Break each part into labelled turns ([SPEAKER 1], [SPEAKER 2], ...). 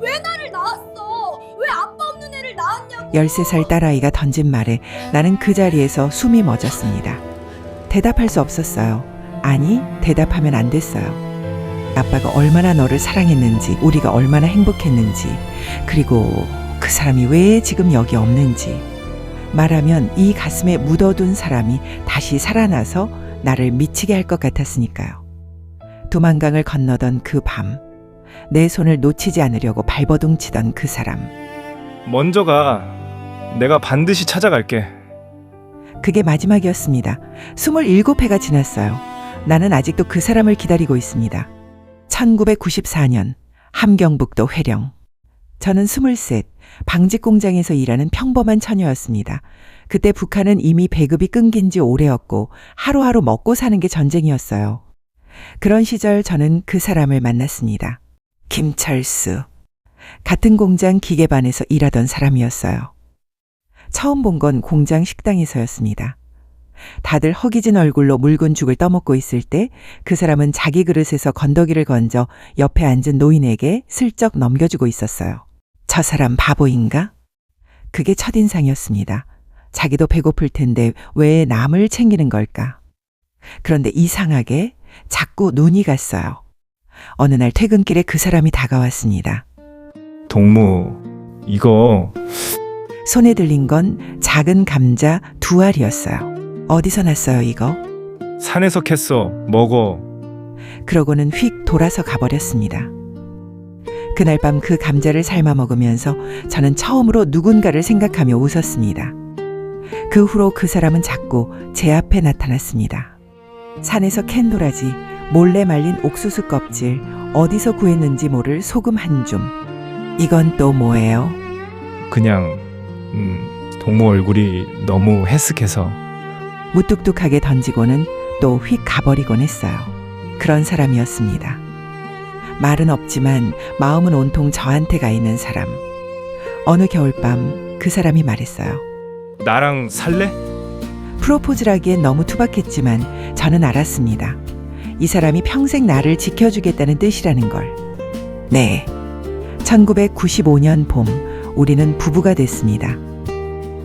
[SPEAKER 1] 왜 나를 낳았어? 왜 아빠 없는 애를 낳았냐고.
[SPEAKER 2] 13살 딸아이가 던진 말에 나는 그 자리에서 숨이 멎었습니다. 대답할 수 없었어요. 아니, 대답하면 안 됐어요. 아빠가 얼마나 너를 사랑했는지, 우리가 얼마나 행복했는지, 그리고 그 사람이 왜 지금 여기 없는지. 말하면 이 가슴에 묻어둔 사람이 다시 살아나서 나를 미치게 할 것 같았으니까요. 두만강을 건너던 그 밤, 내 손을 놓치지 않으려고 발버둥 치던 그 사람.
[SPEAKER 3] 먼저 가. 내가 반드시 찾아갈게.
[SPEAKER 2] 그게 마지막이었습니다. 27회가 지났어요. 나는 아직도 그 사람을 기다리고 있습니다. 1994년 함경북도 회령. 저는 23, 방직 공장에서 일하는 평범한 처녀였습니다. 그때 북한은 이미 배급이 끊긴 지 오래였고 하루하루 먹고 사는 게 전쟁이었어요. 그런 시절 저는 그 사람을 만났습니다. 김철수. 같은 공장 기계반에서 일하던 사람이었어요. 처음 본 건 공장 식당에서였습니다. 다들 허기진 얼굴로 묽은 죽을 떠먹고 있을 때 그 사람은 자기 그릇에서 건더기를 건져 옆에 앉은 노인에게 슬쩍 넘겨주고 있었어요. 저 사람 바보인가? 그게 첫인상이었습니다. 자기도 배고플 텐데 왜 남을 챙기는 걸까? 그런데 이상하게 자꾸 눈이 갔어요. 어느 날 퇴근길에 그 사람이 다가왔습니다.
[SPEAKER 3] 동무, 이거
[SPEAKER 2] 손에 들린 건 작은 감자 두 알이었어요. 어디서 났어요, 이거?
[SPEAKER 3] 산에서 캤어. 먹어.
[SPEAKER 2] 그러고는 휙 돌아서 가버렸습니다. 그날 밤 그 감자를 삶아 먹으면서 저는 처음으로 누군가를 생각하며 웃었습니다. 그 후로 그 사람은 자꾸 제 앞에 나타났습니다. 산에서 캔 도라지, 몰래 말린 옥수수 껍질, 어디서 구했는지 모를 소금 한 줌. 이건 또 뭐예요?
[SPEAKER 3] 그냥 음, 동무 얼굴이 너무 해쓱해서
[SPEAKER 2] 무뚝뚝하게 던지고는 또 휙 가버리곤 했어요. 그런 사람이었습니다. 말은 없지만 마음은 온통 저한테 가 있는 사람. 어느 겨울밤 그 사람이 말했어요.
[SPEAKER 3] 나랑 살래?
[SPEAKER 2] 프로포즈라기엔 너무 투박했지만 저는 알았습니다. 이 사람이 평생 나를 지켜주겠다는 뜻이라는 걸. 네. 1995년 봄, 우리는 부부가 됐습니다.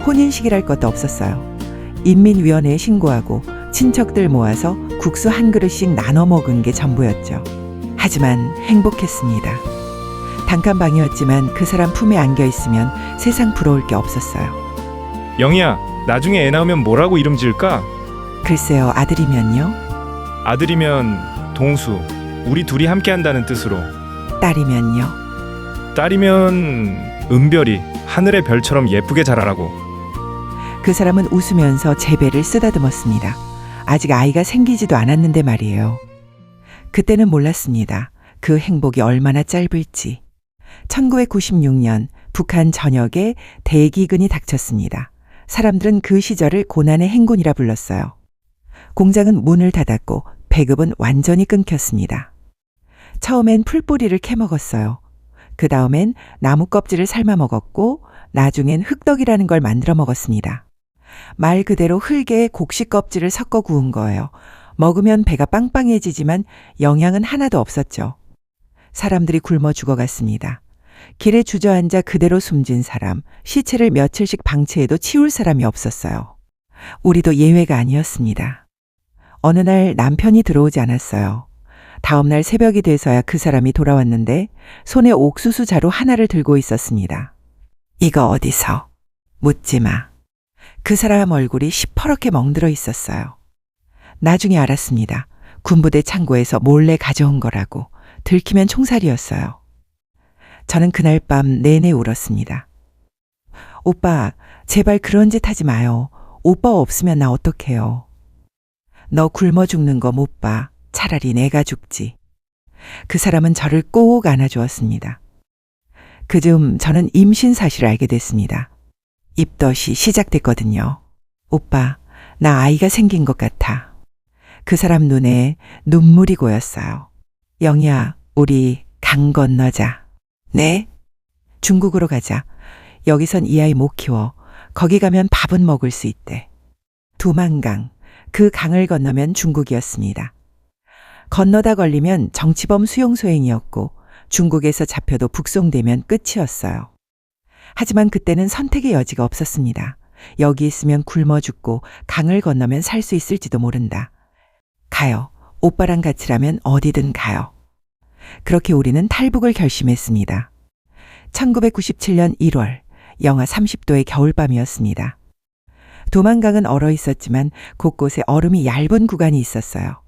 [SPEAKER 2] 혼인식이랄 것도 없었어요. 인민위원회에 신고하고 친척들 모아서 국수 한 그릇씩 나눠 먹은 게 전부였죠. 하지만 행복했습니다. 단칸방이었지만 그 사람 품에 안겨 있으면 세상 부러울 게 없었어요.
[SPEAKER 3] 영희야, 나중에 애 낳으면 뭐라고 이름 지을까?
[SPEAKER 2] 글쎄요, 아들이면요?
[SPEAKER 3] 아들이면 동수, 우리 둘이 함께 한다는 뜻으로.
[SPEAKER 2] 딸이면요?
[SPEAKER 3] 딸이면 은별이 하늘의 별처럼 예쁘게 자라라고.
[SPEAKER 2] 그 사람은 웃으면서 제 배를 쓰다듬었습니다. 아직 아이가 생기지도 않았는데 말이에요. 그때는 몰랐습니다. 그 행복이 얼마나 짧을지. 1996년 북한 전역에 대기근이 닥쳤습니다. 사람들은 그 시절을 고난의 행군이라 불렀어요. 공장은 문을 닫았고 배급은 완전히 끊겼습니다. 처음엔 풀뿌리를 캐먹었어요. 그 다음엔 나무 껍질을 삶아 먹었고 나중엔 흙떡이라는 걸 만들어 먹었습니다. 말 그대로 흙에 곡식 껍질을 섞어 구운 거예요. 먹으면 배가 빵빵해지지만 영양은 하나도 없었죠. 사람들이 굶어 죽어갔습니다. 길에 주저앉아 그대로 숨진 사람, 시체를 며칠씩 방치해도 치울 사람이 없었어요. 우리도 예외가 아니었습니다. 어느 날 남편이 들어오지 않았어요. 다음날 새벽이 돼서야 그 사람이 돌아왔는데 손에 옥수수 자루 하나를 들고 있었습니다. 이거 어디서? 묻지 마. 그 사람 얼굴이 시퍼렇게 멍들어 있었어요. 나중에 알았습니다. 군부대 창고에서 몰래 가져온 거라고. 들키면 총살이었어요. 저는 그날 밤 내내 울었습니다. 오빠, 제발 그런 짓 하지 마요. 오빠 없으면 나 어떡해요. 너 굶어 죽는 거 못 봐. 차라리 내가 죽지. 그 사람은 저를 꼭 안아주었습니다. 그즈음 저는 임신 사실을 알게 됐습니다. 입덧이 시작됐거든요. 오빠, 나 아이가 생긴 것 같아. 그 사람 눈에 눈물이 고였어요. 영희야, 우리 강 건너자. 네? 중국으로 가자. 여기선 이 아이 못 키워. 거기 가면 밥은 먹을 수 있대. 두만강. 그 강을 건너면 중국이었습니다. 건너다 걸리면 정치범 수용소행이었고 중국에서 잡혀도 북송되면 끝이었어요. 하지만 그때는 선택의 여지가 없었습니다. 여기 있으면 굶어 죽고 강을 건너면 살 수 있을지도 모른다. 가요. 오빠랑 같이라면 어디든 가요. 그렇게 우리는 탈북을 결심했습니다. 1997년 1월, 영하 30도의 겨울밤이었습니다. 도만강은 얼어 있었지만 곳곳에 얼음이 얇은 구간이 있었어요.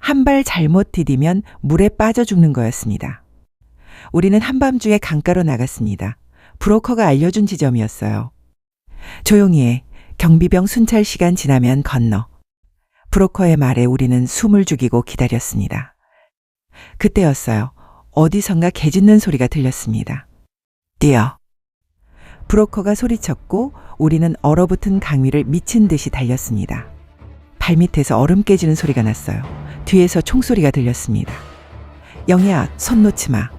[SPEAKER 2] 한 발 잘못 디디면 물에 빠져 죽는 거였습니다. 우리는 한밤중에 강가로 나갔습니다. 브로커가 알려준 지점이었어요. 조용히 해. 경비병 순찰 시간 지나면 건너. 브로커의 말에 우리는 숨을 죽이고 기다렸습니다. 그때였어요. 어디선가 개 짖는 소리가 들렸습니다. 뛰어. 브로커가 소리쳤고 우리는 얼어붙은 강 위를 미친 듯이 달렸습니다. 발밑에서 얼음 깨지는 소리가 났어요. 뒤에서 총소리가 들렸습니다. 영희야, 손 놓지 마.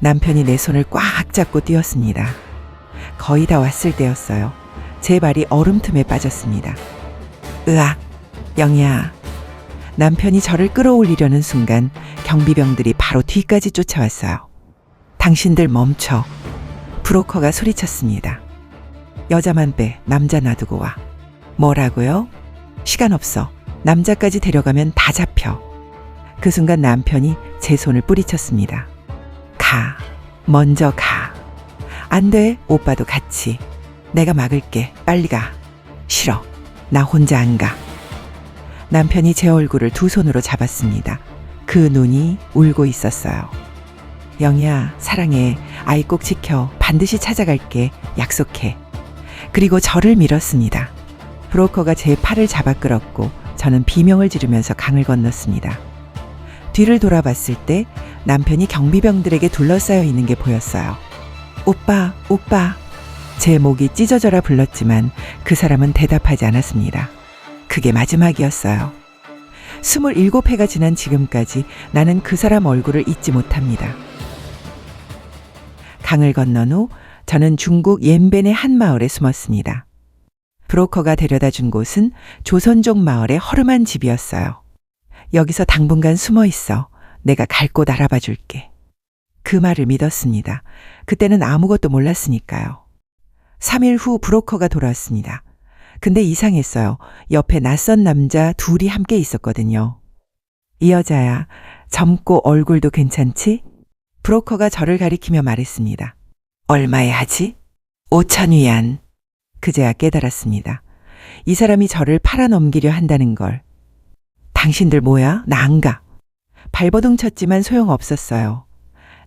[SPEAKER 2] 남편이 내 손을 꽉 잡고 뛰었습니다. 거의 다 왔을 때였어요. 제 발이 얼음 틈에 빠졌습니다. 으악, 영희야. 남편이 저를 끌어올리려는 순간 경비병들이 바로 뒤까지 쫓아왔어요. 당신들 멈춰. 브로커가 소리쳤습니다. 여자만 빼, 남자 놔두고 와. 뭐라고요? 시간 없어. 남자까지 데려가면 다 잡혀. 그 순간 남편이 제 손을 뿌리쳤습니다. 가. 먼저 가. 안 돼. 오빠도 같이. 내가 막을게. 빨리 가. 싫어. 나 혼자 안 가. 남편이 제 얼굴을 두 손으로 잡았습니다. 그 눈이 울고 있었어요. 영희야, 사랑해. 아이 꼭 지켜. 반드시 찾아갈게. 약속해. 그리고 저를 밀었습니다. 브로커가 제 팔을 잡아 끌었고 저는 비명을 지르면서 강을 건넜습니다. 뒤를 돌아봤을 때 남편이 경비병들에게 둘러싸여 있는 게 보였어요. 오빠, 오빠. 제 목이 찢어져라 불렀지만 그 사람은 대답하지 않았습니다. 그게 마지막이었어요. 27회가 지난 지금까지 나는 그 사람 얼굴을 잊지 못합니다. 강을 건넌 후 저는 중국 옌벤의 한 마을에 숨었습니다. 브로커가 데려다 준 곳은 조선족 마을의 허름한 집이었어요. 여기서 당분간 숨어 있어. 내가 갈 곳 알아봐 줄게. 그 말을 믿었습니다. 그때는 아무것도 몰랐으니까요. 3일 후 브로커가 돌아왔습니다. 근데 이상했어요. 옆에 낯선 남자 둘이 함께 있었거든요. 이 여자야, 젊고 얼굴도 괜찮지? 브로커가 저를 가리키며 말했습니다. 얼마에 하지? 5천 위안. 그제야 깨달았습니다. 이 사람이 저를 팔아넘기려 한다는 걸. 당신들 뭐야? 나 안 가. 발버둥 쳤지만 소용없었어요.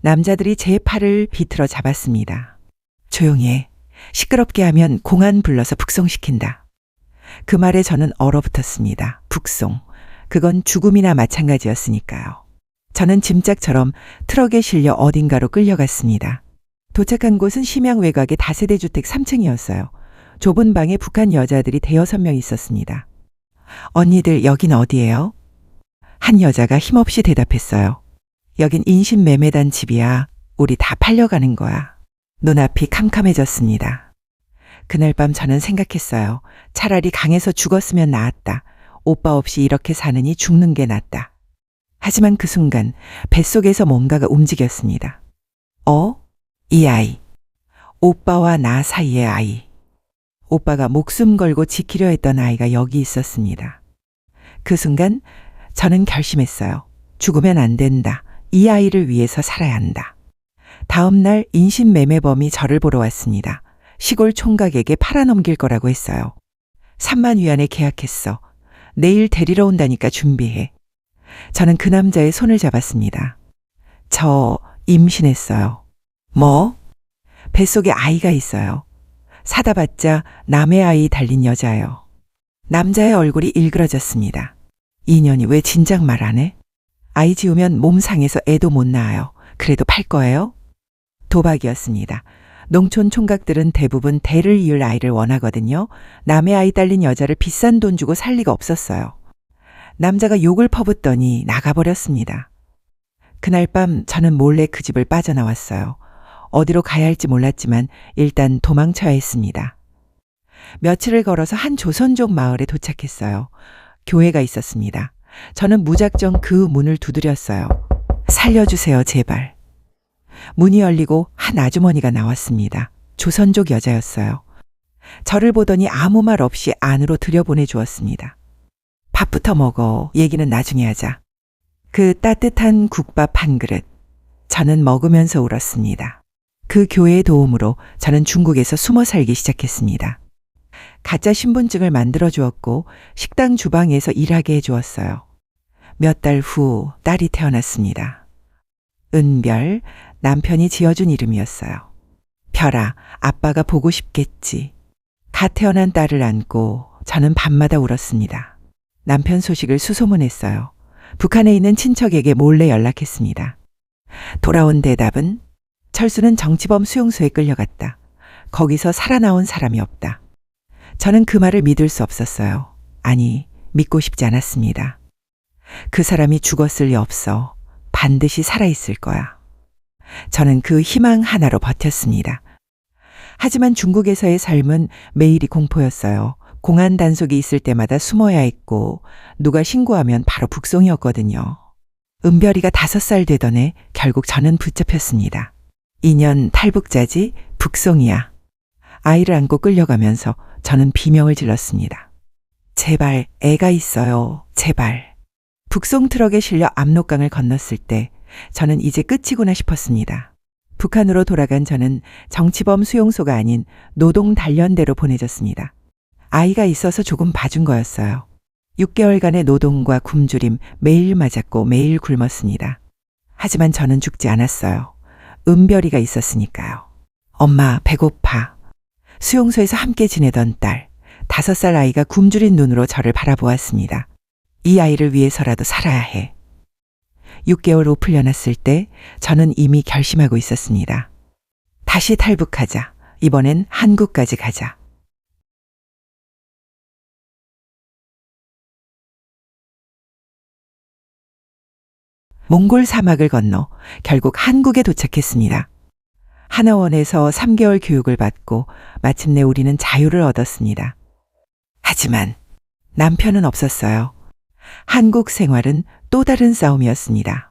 [SPEAKER 2] 남자들이 제 팔을 비틀어 잡았습니다. 조용히 해. 시끄럽게 하면 공안 불러서 북송시킨다. 그 말에 저는 얼어붙었습니다. 북송. 그건 죽음이나 마찬가지였으니까요. 저는 짐짝처럼 트럭에 실려 어딘가로 끌려갔습니다. 도착한 곳은 심양 외곽의 다세대 주택 3층이었어요. 좁은 방에 북한 여자들이 대여섯 명 있었습니다. 언니들 여긴 어디예요? 한 여자가 힘없이 대답했어요. 여긴 인신매매단 집이야. 우리 다 팔려가는 거야. 눈앞이 캄캄해졌습니다. 그날 밤 저는 생각했어요. 차라리 강에서 죽었으면 나았다. 오빠 없이 이렇게 사느니 죽는 게 낫다. 하지만 그 순간 뱃속에서 뭔가가 움직였습니다. 어? 이 아이. 오빠와 나 사이의 아이. 오빠가 목숨 걸고 지키려 했던 아이가 여기 있었습니다. 그 순간 저는 결심했어요. 죽으면 안 된다. 이 아이를 위해서 살아야 한다. 다음 날 인신매매범이 저를 보러 왔습니다. 시골 총각에게 팔아넘길 거라고 했어요. 3만 위안에 계약했어. 내일 데리러 온다니까 준비해. 저는 그 남자의 손을 잡았습니다. 저 임신했어요. 뭐? 뱃속에 아이가 있어요. 사다 봤자 남의 아이 달린 여자요. 남자의 얼굴이 일그러졌습니다. 인연이 왜 진작 말 안 해? 아이 지우면 몸 상해서 애도 못 낳아요. 그래도 팔 거예요? 도박이었습니다. 농촌 총각들은 대부분 대를 이을 아이를 원하거든요. 남의 아이 딸린 여자를 비싼 돈 주고 살 리가 없었어요. 남자가 욕을 퍼붓더니 나가버렸습니다. 그날 밤 저는 몰래 그 집을 빠져나왔어요. 어디로 가야 할지 몰랐지만 일단 도망쳐야 했습니다. 며칠을 걸어서 한 조선족 마을에 도착했어요. 교회가 있었습니다. 저는 무작정 그 문을 두드렸어요. 살려주세요, 제발. 문이 열리고 한 아주머니가 나왔습니다. 조선족 여자였어요. 저를 보더니 아무 말 없이 안으로 들여보내 주었습니다. 밥부터 먹어. 얘기는 나중에 하자. 그 따뜻한 국밥 한 그릇. 저는 먹으면서 울었습니다. 그 교회의 도움으로 저는 중국에서 숨어 살기 시작했습니다. 가짜 신분증을 만들어 주었고 식당 주방에서 일하게 해 주었어요. 몇 달 후 딸이 태어났습니다. 은별, 남편이 지어준 이름이었어요. 별아, 아빠가 보고 싶겠지. 갓 태어난 딸을 안고 저는 밤마다 울었습니다. 남편 소식을 수소문했어요. 북한에 있는 친척에게 몰래 연락했습니다. 돌아온 대답은 철수는 정치범 수용소에 끌려갔다. 거기서 살아나온 사람이 없다. 저는 그 말을 믿을 수 없었어요. 아니, 믿고 싶지 않았습니다. 그 사람이 죽었을 리 없어. 반드시 살아있을 거야. 저는 그 희망 하나로 버텼습니다. 하지만 중국에서의 삶은 매일이 공포였어요. 공안 단속이 있을 때마다 숨어야 했고, 누가 신고하면 바로 북송이었거든요. 은별이가 다섯 살 되던 해 결국 저는 붙잡혔습니다. 2년 탈북자지 북송이야. 아이를 안고 끌려가면서 저는 비명을 질렀습니다. 제발 애가 있어요. 제발. 북송 트럭에 실려 압록강을 건넜을 때 저는 이제 끝이구나 싶었습니다. 북한으로 돌아간 저는 정치범 수용소가 아닌 노동 단련대로 보내졌습니다. 아이가 있어서 조금 봐준 거였어요. 6개월간의 노동과 굶주림 매일 맞았고 매일 굶었습니다. 하지만 저는 죽지 않았어요. 은별이가 있었으니까요. 엄마, 배고파. 수용소에서 함께 지내던 딸, 다섯 살 아이가 굶주린 눈으로 저를 바라보았습니다. 이 아이를 위해서라도 살아야 해. 6개월 후 풀려났을 때 저는 이미 결심하고 있었습니다. 다시 탈북하자. 이번엔 한국까지 가자. 몽골 사막을 건너 결국 한국에 도착했습니다. 하나원에서 3개월 교육을 받고 마침내 우리는 자유를 얻었습니다. 하지만 남편은 없었어요. 한국 생활은 또 다른 싸움이었습니다.